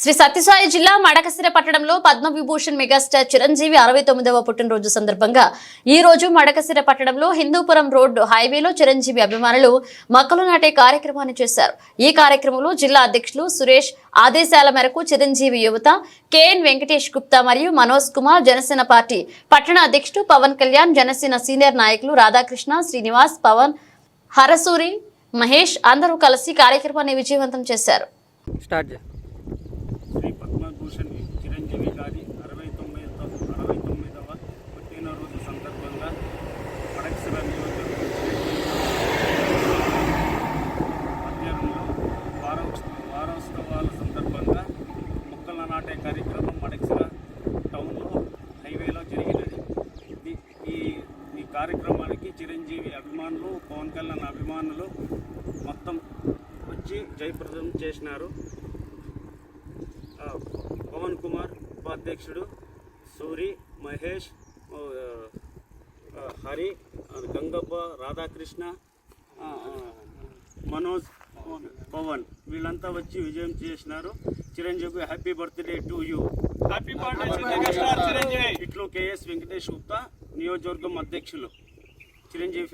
శ్రీ సత్యసాయి జిల్లా మడకసిర పట్టణంలో పద్మవిభూషణ్ మెగాస్టార్ చిరంజీవి అరవై తొమ్మిదవ పుట్టినరోజు సందర్భంగా ఈ రోజు మడకసిర పట్టణంలో హిందూపురం రోడ్డు హైవేలో చిరంజీవి అభిమానులు మొక్కలు నాటే కార్యక్రమాన్ని చేశారు. ఈ కార్యక్రమంలో జిల్లా అధ్యక్షులు సురేష్ ఆదేశాల మేరకు చిరంజీవి యువత కెఎన్ వెంకటేష్ గుప్తా మరియు మనోజ్ కుమార్ జనసేన పార్టీ పట్టణ అధ్యక్షుడు పవన్ కళ్యాణ్ జనసేన సీనియర్ నాయకులు రాధాకృష్ణ శ్రీనివాస్ పవన్ హరసూరి మహేష్ అందరూ కలిసి కార్యక్రమాన్ని విజయవంతం చేశారు. స్టార్ట్ చిరంజీవి గారి అరవై తొమ్మిదవ అరవై తొమ్మిదవ పుట్టినరోజు సందర్భంగా పడక్సర నియోజకవర్గం మధ్యాహ్నంలో వారోత్స వారోత్సవాల సందర్భంగా మొక్కల నాటే కార్యక్రమం మడక్సర టౌన్లో హైవేలో జరిగినది. ఈ ఈ కార్యక్రమానికి చిరంజీవి అభిమానులు పవన్ కళ్యాణ్ అభిమానులు మొత్తం వచ్చి జయప్రదం చేసినారు ఆ, పవన్ కుమార్ ఉపాధ్యక్షుడు సూరి మహేష్ హరి గంగప్ప రాధాకృష్ణ మనోజ్ పవన్ వీళ్ళంతా వచ్చి విజయం చేసినారు. Chiranjeevi happy birthday to you. Happy ఇట్లు కేఎస్ వెంకటేష్ గుప్తా నియోజకవర్గం అధ్యక్షులు. చిరంజీవి